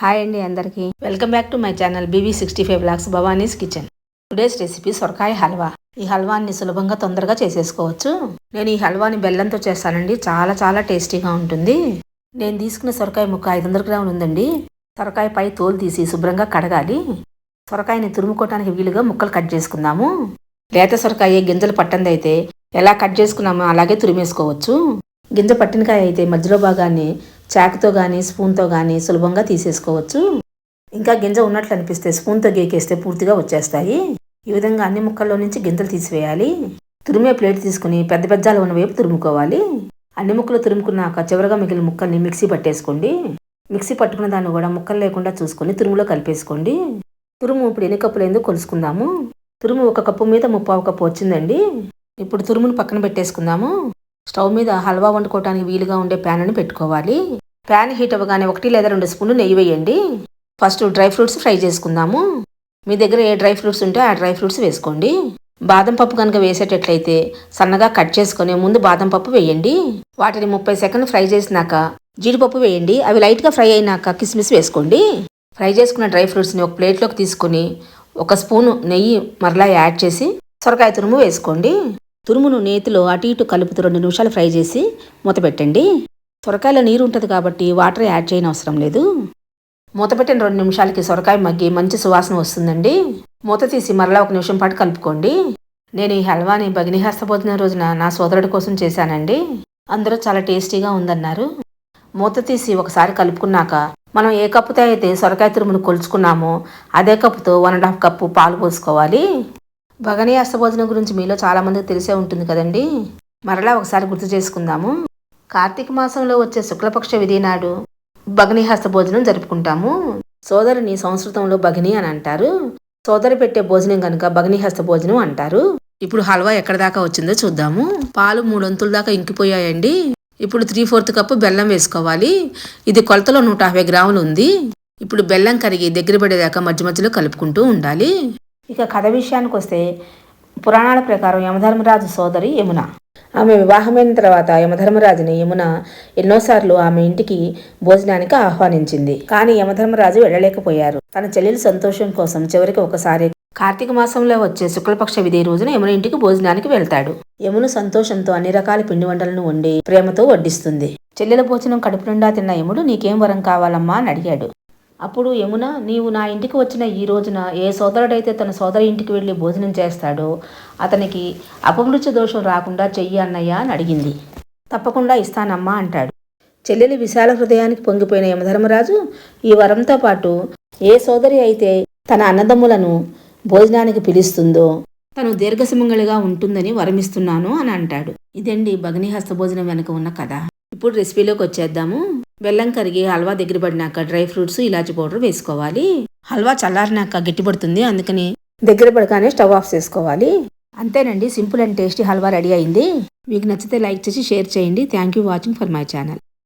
Hi అండి అందరికీ. Welcome back to my channel BV sixty five blocks Bhavani's kitchen. Today's recipe సొరకాయ హల్వా. ఈ హల్వాని సులభంగా తొందరగా చేసేసుకోవచ్చు. నేను ఈ హల్వాని బెల్లంతో చేస్తానండి. చాలా చాలా టేస్టీగా ఉంటుంది. నేను తీసుకున్న సొరకాయ ముక్క ఐదు వందల గ్రాములు ఉందండి. సొరకాయ పై తోలు తీసి శుభ్రంగా కడగాలి. సొరకాయని తురుముకోవటానికి వీలుగా ముక్కలు కట్ చేసుకుందాము. లేత సొరకాయ గింజలు పట్టంది అయితే ఎలా కట్ చేసుకున్నామో అలాగే తురిమేసుకోవచ్చు. గింజ పట్టినకాయ అయితే మధ్యలో భాగాన్ని చాకుతో కానీ స్పూన్తో కానీ సులభంగా తీసేసుకోవచ్చు. ఇంకా గింజ ఉన్నట్లు అనిపిస్తే స్పూన్తో గేకేస్తే పూర్తిగా వచ్చేస్తాయి. ఈ విధంగా అన్ని ముక్కల్లో నుంచి గింజలు తీసివేయాలి. తురిమే ప్లేట్ తీసుకుని పెద్ద పెద్దాలు ఉన్న వైపు తురుముకోవాలి. అన్ని ముక్కలు తురుముకున్నాక చివరగా మిగిలిన ముక్కల్ని మిక్సీ పట్టేసుకోండి. మిక్సీ పట్టుకున్న దాన్ని కూడా ముక్కలు లేకుండా చూసుకొని తురుములో కలిపేసుకోండి. తురుము ఇప్పుడు ఎన్ని కప్పులు ఏందో కొలుసుకుందాము? తురుము ఒక కప్పు మీద ముప్పావు కప్పు వచ్చిందండి. ఇప్పుడు తురుమును పక్కన పెట్టేసుకుందాము. స్టవ్ మీద హల్వా వండుకోవడానికి వీలుగా ఉండే ప్యాన్ని పెట్టుకోవాలి. ప్యాన్ హీట్ అవ్వగానే ఒకటి లేదా రెండు స్పూన్లు నెయ్యి వేయండి. ఫస్ట్ డ్రై ఫ్రూట్స్ ఫ్రై చేసుకుందాము. మీ దగ్గర ఏ డ్రై ఫ్రూట్స్ ఉంటే ఆ డ్రై ఫ్రూట్స్ వేసుకోండి. బాదం పప్పు కనుక వేసేటట్లయితే సన్నగా కట్ చేసుకుని ముందు బాదం పప్పు వేయండి. వాటిని ముప్పై సెకండ్ ఫ్రై చేసినాక జీడిపప్పు వేయండి. అవి లైట్గా ఫ్రై అయినాక కిస్మిస్ వేసుకోండి. ఫ్రై చేసుకున్న డ్రై ఫ్రూట్స్ని ఒక ప్లేట్లోకి తీసుకొని ఒక స్పూను నెయ్యి మరలా యాడ్ చేసి సొరకాయ తురుము వేసుకోండి. తురుమును నేతిలో అటు ఇటు కలుపుతూ రెండు నిమిషాలు ఫ్రై చేసి మూత పెట్టండి. సొరకాయలో నీరు ఉంటుంది కాబట్టి వాటర్ యాడ్ చేయని అవసరం లేదు. మూత పెట్టిన రెండు నిమిషాలకి సొరకాయ మగ్గి మంచి సువాసన వస్తుందండి. మూత తీసి మరలా ఒక నిమిషం పాటు కలుపుకోండి. నేను ఈ హల్వాని భగిని హస్తపోతున్న రోజున నా సోదరుడి కోసం చేశానండి. అందరూ చాలా టేస్టీగా ఉందన్నారు. మూత తీసి ఒకసారి కలుపుకున్నాక మనం ఏ కప్పుతో అయితే సొరకాయ తురుమును కొలుచుకున్నామో అదే కప్పుతో వన్ అండ్ హాఫ్ కప్పు పాలు పోసుకోవాలి. భగనీ భోజనం గురించి మీలో చాలామందికి తెలిసే ఉంటుంది కదండి. మరలా ఒకసారి గుర్తు చేసుకుందాము. కార్తీక మాసంలో వచ్చే శుక్లపక్ష విధి నాడు భగిని భోజనం జరుపుకుంటాము. సోదరిని సంస్కృతంలో భగిని అని అంటారు. సోదరి పెట్టే భోజనం కనుక భగనిహస్త భోజనం అంటారు. ఇప్పుడు హల్వా ఎక్కడ దాకా వచ్చిందో చూద్దాము. పాలు మూడొంతుల దాకా ఇంకిపోయాయండి. ఇప్పుడు త్రీ ఫోర్త్ కప్పు బెల్లం వేసుకోవాలి. ఇది కొలతలో నూట యాభై గ్రాములు ఉంది. ఇప్పుడు బెల్లం కరిగి దగ్గర పడేదాకా మధ్య మధ్యలో కలుపుకుంటూ ఉండాలి. ఇక కథ విషయానికి వస్తే పురాణాల ప్రకారం యమధర్మరాజు సోదరి యమున. ఆమె వివాహమైన తర్వాత యమధర్మరాజుని యమున ఎన్నోసార్లు ఆమె ఇంటికి భోజనానికి ఆహ్వానించింది. కానీ యమధర్మరాజు వెళ్ళలేకపోయారు. తన చెల్లెలు సంతోషం కోసం చివరికి ఒకసారి కార్తీక మాసంలో వచ్చే శుక్లపక్ష విధి రోజున యమున ఇంటికి భోజనానికి వెళ్తాడు. యమున సంతోషంతో అన్ని రకాల పిండి వంటలను వండి ప్రేమతో వడ్డిస్తుంది. చెల్లెల భోజనం కడుపు నిండా తిన్న యముడు నీకేం వరం కావాలమ్మా అని అడిగాడు. అప్పుడు యమున నీవు నా ఇంటికి వచ్చిన ఈ రోజున ఏ సోదరుడైతే తన సోదరి ఇంటికి వెళ్ళి భోజనం చేస్తాడో అతనికి అపమృత్యు దోషం రాకుండా చెయ్యి అన్నయ్య అని అడిగింది. తప్పకుండా ఇస్తానమ్మా అంటాడు. చెల్లెలి విశాల హృదయానికి పొంగిపోయిన యమధర్మరాజు ఈ వరంతో పాటు ఏ సోదరి అయితే తన అన్నదమ్ములను భోజనానికి పిలుస్తుందో తను దీర్ఘసుమంగళిగా ఉంటుందని వరమిస్తున్నాను అని అంటాడు. ఇదండి భగ్నిహస్త హస్తభోజనం వెనుక ఉన్న కథ. ఇప్పుడు రెసిపీలోకి వచ్చేద్దాము. బెల్లం కరిగి హల్వా దగ్గర పడినాక డ్రై ఫ్రూట్స్ ఇలాచి పౌడర్ వేసుకోవాలి. హల్వా చల్లారినాక గట్టిపడుతుంది అందుకని దగ్గర పడగానే స్టవ్ ఆఫ్ చేసుకోవాలి. అంతేనండి simple and tasty halwa ready అయింది. మీకు నచ్చితే లైక్ చేసి షేర్ చేయండి. Thank you watching for my channel.